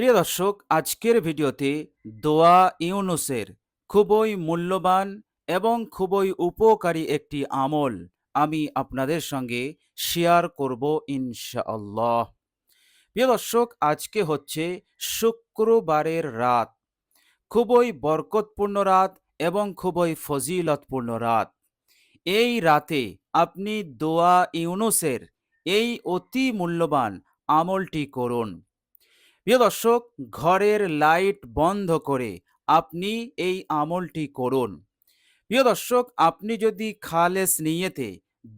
প্রিয় দর্শক, আজকের ভিডিওতে দোয়া ইউনুসের খুবই মূল্যবান এবং খুবই উপকারী একটি আমল আমি আপনাদের সঙ্গে শেয়ার করব ইনশাআল্লাহ। প্রিয় দর্শক, আজকে হচ্ছে শুক্রবারের রাত। খুবই বরকতপূর্ণ রাত এবং খুবই ফজিলতপূর্ণ রাত। এই রাতে আপনি দোয়া ইউনুসের এই অতি মূল্যবান আমলটি করুন। প্রিয় দর্শক, ঘরের লাইট বন্ধ করে আপনি এই আমলটি করুন। প্রিয় দর্শক, আপনি যদি খালেস নিয়েতে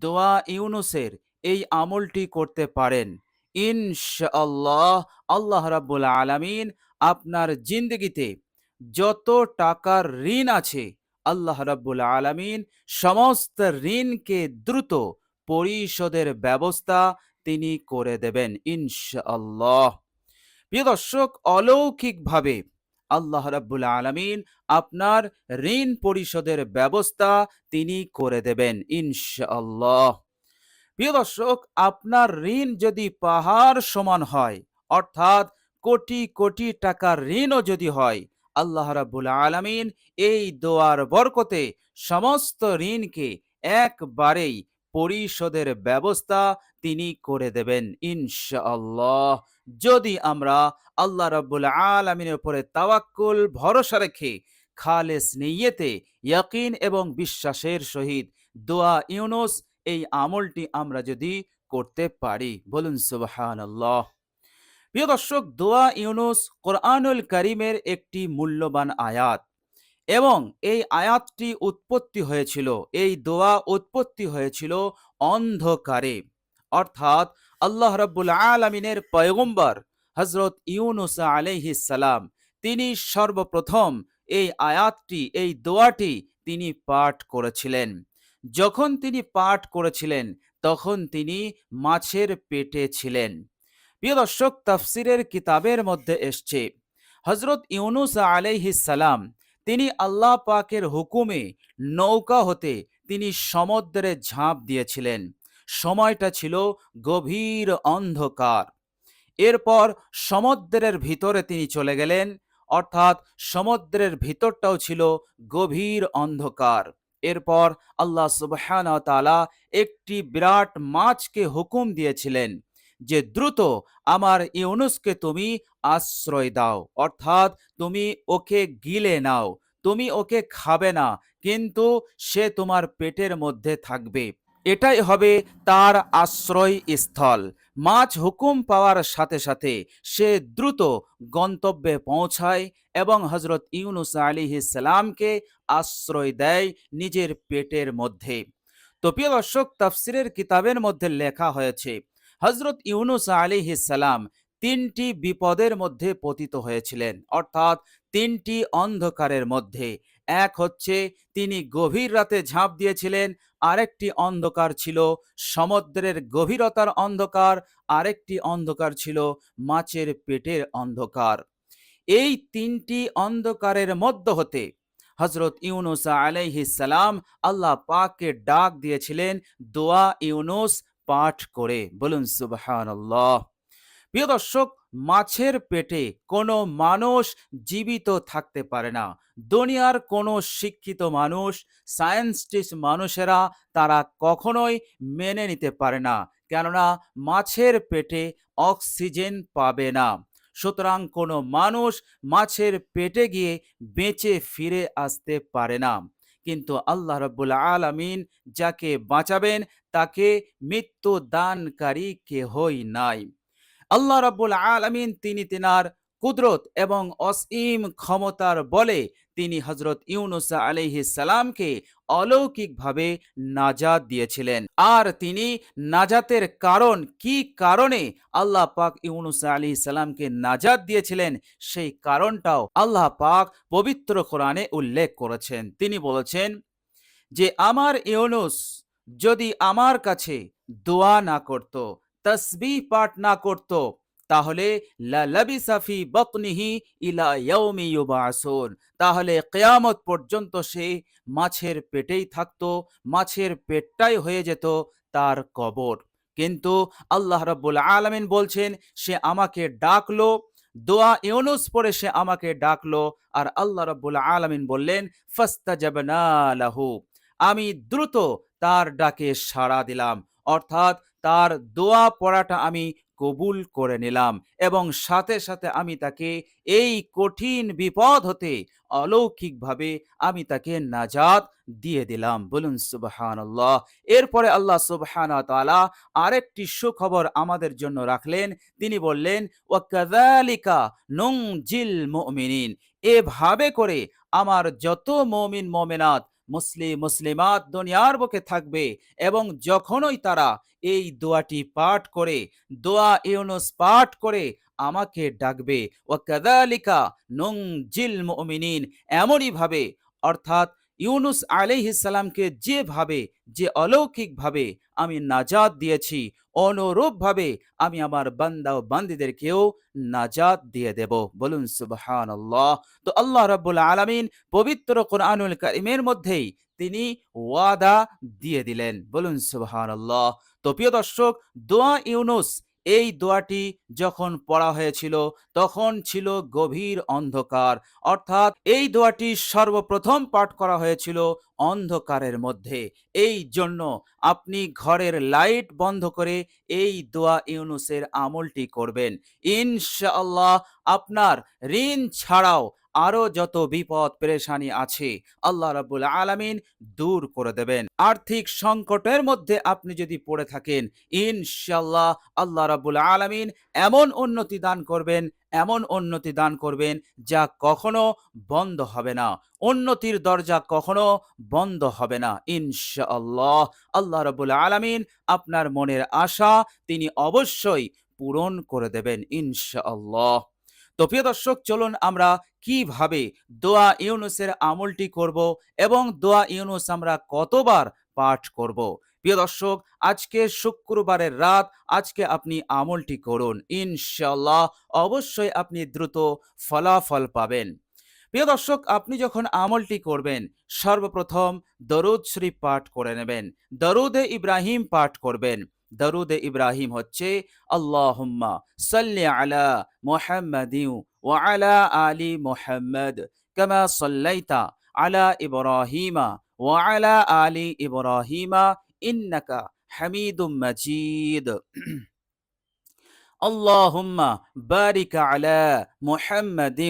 দোয়া ইউনুসের এই আমলটি করতে পারেন, ইনশাআল্লাহ আল্লাহ রাব্বুল আলামিন আপনার জিন্দগিতে যত টাকার ঋণ আছে, আল্লাহ রাব্বুল আলামিন সমস্ত ঋণকে দ্রুত পরিশোধের ব্যবস্থা তিনি করে দেবেন, ইনশাআল্লাহ। প্রিয় দর্শক, অলৌকিকভাবে আল্লাহ রাব্বুল আলামিন আপনার ঋণ পরিশোধের ব্যবস্থা তিনি করে দেবেন, ইনশাআল্লাহ। প্রিয় দর্শক, আপনার ঋণ যদি পাহাড় সমান হয়, অর্থাৎ কোটি কোটি টাকার ঋণও যদি হয়, আল্লাহ রাব্বুল আলামিন এই দোয়ার বরকতে সমস্ত ঋণকে একবারেই পরিশোধের ব্যবস্থা তিনি করে দেবেন, ইনশাআল্লাহ। যদি আমরা আল্লাহ রাব্বুল আলামিনের উপরে তাওয়াক্কুল, ভরসা রেখে, খালেস নিয়তে, ইয়াকিন এবং বিশ্বাসের সহিত দোয়া ইউনুস, এই আমলটি আমরা যদি করতে পারি, বলুন সুবহানাল্লাহ। প্রিয় দর্শক, দোয়া ইউনুস কোরআনুল করিমের একটি মূল্যবান আয়াত এবং এই আয়াতটি উৎপত্তি হয়েছিল, এই দোয়া উৎপত্তি হয়েছিল অন্ধকারে। অর্থাৎ আল্লাহ রাব্বুল আলমিনের পয়গম্বর হজরত ইউনুস সালাম, তিনি সর্বপ্রথম এই আয়াতটি, এই দোয়াটি তিনি পাঠ করেছিলেন। যখন তিনি পাঠ করেছিলেন, তখন তিনি মাছের পেটে ছিলেন। প্রিয় দর্শক, তাফসিরের কিতাবের মধ্যে এসছে হজরত ইউনুস সালাম, তিনি আল্লাহ পাকের হুকুমে নৌকা হতে তিনি সমুদ্রে ঝাঁপ দিয়েছিলেন। সময়টা ছিল গভীর অন্ধকার। এরপর সমুদ্রের ভিতরে তিনি চলে গেলেন, অর্থাৎ সমুদ্রের ভিতরটাও ছিল গভীর অন্ধকার। এরপর আল্লাহ সুবহান তালা একটি বিরাট মাছকে হুকুম দিয়েছিলেন যে, দ্রুত আমার ইউনুসকে তুমি আশ্রয় দাও, অর্থাৎ তুমি ওকে গিলে নাও, তুমি ওকে খাবে না, কিন্তু সে তোমার পেটের মধ্যে থাকবে। এটাই হবে তার আশ্রয় স্থল মাছ হুকুম পাওয়ার সাথে সাথে সে দ্রুত গন্তব্যে পৌঁছায় এবং হজরত ইউনুস আলী সালামকে আশ্রয় দেয় নিজের পেটের মধ্যে। তো দর্শক, তাফসিরের কিতাবের মধ্যে লেখা হয়েছে হজরত ইউনুস আলী সালাম তিনটি বিপদের মধ্যে পতিত হয়েছিলেন, অর্থাৎ তিনটি অন্ধকারের মধ্যে। এক হচ্ছে তিনি গভীর রাতে ঝাঁপ দিয়েছিলেন, আরেকটি অন্ধকার ছিল সমুদ্রের গভীরতার অন্ধকার, আরেকটি অন্ধকার ছিল মাছের পেটের অন্ধকার। এই তিনটি অন্ধকারের মধ্য হতে হজরত ইউনুসা সালাম আল্লাহ পাককে ডাক দিয়েছিলেন, দোয়া ইউনুস, পাঠ করে। বলুন সুবহানাল্লাহ। প্রিয় দর্শক, মাছের পেটে কোনো মানুষ জীবিত থাকতে পারে না। দুনিয়ার কোনো শিক্ষিত মানুষ সায়েন্সটিস্ট মানুষেরা তারা কখনোই মেনে নিতে পারে না। কেননা, মাছের পেটে অক্সিজেন পাবে না। সুতরাং কোনো মানুষ মাছের পেটে গিয়ে বেঁচে ফিরে আসতে পারে না। কিন্তু আল্লাহ রব্বুল আলামিন যাকে বাঁচাবেন, তাকে মৃত্যু দানকারী কেহই নাই। আল্লাহ রাব্বুল আলামিন তিনি তিনার কুদরত এবং অসীম ক্ষমতার বলে তিনি হজরত ইউনুসা আলাইহি সালামকে অলৌকিকভাবে নাজাত দিয়েছিলেন। আর তিনি নাজাতের কারণ কি কারণে আল্লাহ পাক ইউনুসা আলী সালামকে নাজাত দিয়েছিলেন সেই কারণটাও আল্লাহ পাক পবিত্র কোরআনে উল্লেখ করেছেন। তিনি বলেছেন যে, আমার ইউনুস যদি আমার কাছে দোয়া না করত তসবিহ পাঠ না করত, তাহলে লাবিসাফি বতনিহি ইলা ইয়াউমি ইউবাসুন। তাহলে কেয়ামত পর্যন্ত সে মাছের পেটেই থাকতো, মাছের পেটটাই হয়ে যেত তার কবর। কিন্তু আল্লাহ রাব্বুল আলামিন বলছেন, সে আমাকে ডাকলো, দোয়া ইউনুস পরে সে আমাকে ডাকলো, আর আল্লাহ রব্বুল আলামিন বললেন, ফাস্তাজাবনা লাহু, আমি দ্রুত তার ডাকে সাড়া দিলাম। অর্থাৎ তার দোয়া পড়াটা আমি কবুল করে নিলাম এবং সাথে সাথে আমি তাকে এই কঠিন বিপদ হতে অলৌকিকভাবে আমি তাকে নাজাত দিয়ে দিলাম। বলুন সুবহান আল্লাহ এরপরে আল্লাহ সুবহান তালা আরেকটি সুখবর আমাদের জন্য রাখলেন। তিনি বললেন ও কাদালিকা নং জিল মুমিনিন। এভাবে করে আমার যত মমিন, মমিনাত মুসলিম মুসলিমাত দুনিয়ার বুকে থাকবে এবং যখনই তারা এই দোয়াটি পাঠ করে, দোয়া ইউনুস পাঠ করে আমাকে ডাকবে। ও কাদালিকা নুং জিল মুমিনিন, এমনই ভাবে, অর্থাৎ ইউনুস আলাইহিসালামকে যেভাবে, যে অলৌকিকভাবে আমি নাজাত দিয়েছি, অনুরূপভাবে আমি আমার বান্দা ও বান্দিদেরকেও নাজাত দিয়ে দেব। বলুন সুবহান আল্লাহ তো আল্লাহ রাব্বুল আলামিন পবিত্র কোরআনুল কারিমের মধ্যেই তিনি ওয়াদা দিয়ে দিলেন। বলুন সুবহান আল্লাহ তো প্রিয় দর্শক, দোয়া ইউনুস এই দোয়াটি যখন পড়া হয়েছিল, তখন ছিল গভীর অন্ধকার। অর্থাৎ এই দোয়াটি সর্বপ্রথম পাঠ করা হয়েছিল অন্ধকারের মধ্যে। এই জন্য আপনি ঘরের লাইট বন্ধ করে এই দোয়া ইউনুসের আমলটি করবেন। ইনশাআল্লাহ আপনার ঋণ ছাড়াও আরও যত বিপদ, পেরেশানি আছে, আল্লাহ রাব্বুল আলামিন দূর করে দেবেন। আর্থিক সংকটের মধ্যে আপনি যদি পড়ে থাকেন ইনশাল্লাহ আল্লাহ রাব্বুল আলামিন এমন উন্নতি দান করবেন, এমন উন্নতি দান করবেন যা কখনো বন্ধ হবে না। উন্নতির দরজা কখনো বন্ধ হবে না, ইনশাআল্লাহ আল্লাহ রাব্বুল আলামিন আপনার মনের আশা তিনি অবশ্যই পূরণ করে দেবেন, ইনশাআল্লাহ। তো প্রিয় দর্শক, চলুন আমরা কীভাবে দোয়া ইউনুসের আমলটি করব এবং দোয়া ইউনুস আমরা কতবার পাঠ করব? প্রিয় দর্শক, আজকে শুক্রবারের রাত, আজকে আপনি আমলটি করুন। ইনশাল্লাহ অবশ্যই আপনি দ্রুত ফলাফল পাবেন। প্রিয় দর্শক, আপনি যখন আমলটি করবেন, সর্বপ্রথম দরুদ শরীফ পাঠ করে নেবেন। দরুদে ইব্রাহিম পাঠ করবেন। দরুদে ইব্রাহিম হচ্ছে আল্লাহুম্মা সাল্লি আলা মুহাম্মাদিন ওয়া আলা আলি মুহাম্মাদ কামা সাল্লাইতা আলা ইব্রাহিমা ওয়া আলা আলি ইব্রাহিমা ইন্নাকা হামিদুম মাজিদ اللهم بارك على محمد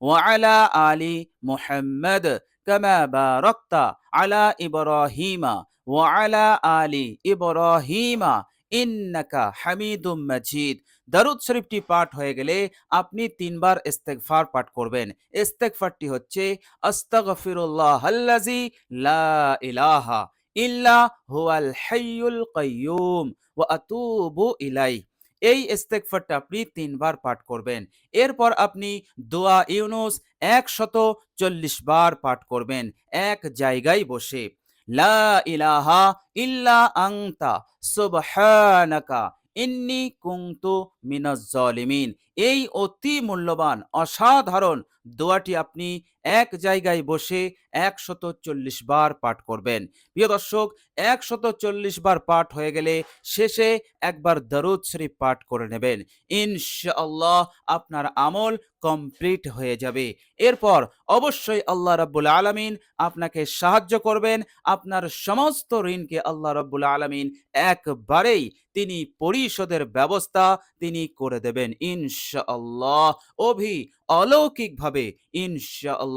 وعلى آل محمد كما باركت على إبراهيم ওয়ালা আলি ইবরাহিমা, ইন্নাকা হামিদুম মাজিদ। দারুদ শরীফটি পাঠ হয়ে গেলে আপনি তিনবার ইস্তেকফার পাঠ করবেন। ইস্তেকফারটি হচ্ছে, আস্তাগফিরুল্লাহ আল্লাজি লা ইলাহা ইল্লা হুয়াল হাইয়ুল কাইয়ুম ওয়া আতুবু ইলাইহি। এই ইস্তেকফারটা আপনি তিনবার পাঠ করবেন। এরপর আপনি দোয়া ইউনুস একশত চল্লিশ বার পাঠ করবেন। এক জায়গায় বসে। লা ইলাহা ইল্লা আংতা সুবহানাকা, ইন্নি কুংতু মিনাজ জালিমিন এই অতি মূল্যবান, অসাধারণ দোয়াটি আপনি এক জায়গায় বসে একশত চল্লিশ বার পাঠ করবেন। প্রিয় দর্শক, একশত চল্লিশ বার পাঠ হয়ে গেলে শেষে একবার দরুদ শরীফ পাঠ করে নেবেন। ইনশাআল্লাহ আপনার আমল কমপ্লিট হয়ে যাবে। এরপর অবশ্যই আল্লাহ রাব্বুল আলামিন আপনাকে সাহায্য করবেন। আপনার সমস্ত ঋণকে আল্লাহ রাব্বুল আলামিন একবারেই তিনি পরিশোধের ব্যবস্থা তিনি করে দেবেন। ইনশাআল্লাহ অভি অলৌকিকভাবে ইনশাআল্লাহ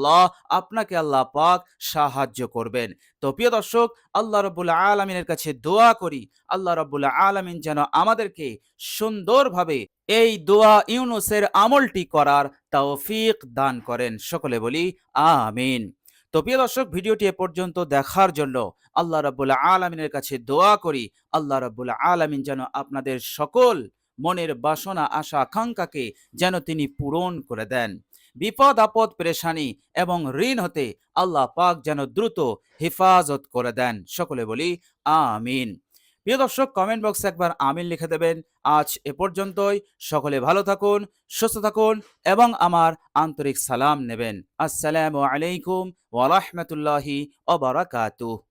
আপনাকে আল্লাহ পাক সাহায্য করবেন। তো প্রিয় দর্শক, আল্লাহ রব্বুল আলমিনের কাছে দোয়া করি। আল্লাহ রব্বুল আলমিন যেন আমাদেরকে সুন্দরভাবে এই দোয়া ইউনুসের আমলটি করার তৌফিক দান করেন। সকলে বলি, আমিন। তো প্রিয় দর্শক, ভিডিওটি এ পর্যন্ত দেখার জন্য আল্লাহ রাব্বুল আলমিনের কাছে দোয়া করি। আল্লাহ রাব্বুল আলমিন যেন আপনাদের সকল মনের বাসনা, আশা, আকাঙ্ক্ষাকে যেন তিনি পূরণ করে দেন। বিপদ, আপদ, পেরেশানি এবং ঋণ হতে আল্লাহ পাক যেন দ্রুত হেফাজত করে দেন। সকলে বলি, আমিন। প্রিয় দর্শক কমেন্ট বক্সে একবার আমিন লিখে দেবেন। আজ এ পর্যন্তই। সকলে ভালো থাকুন, সুস্থ থাকুন এবং আমার আন্তরিক সালাম নেবেন। আসসালামু আলাইকুম ওয়া রাহমাতুল্লাহি ওয়া বারাকাতুহু।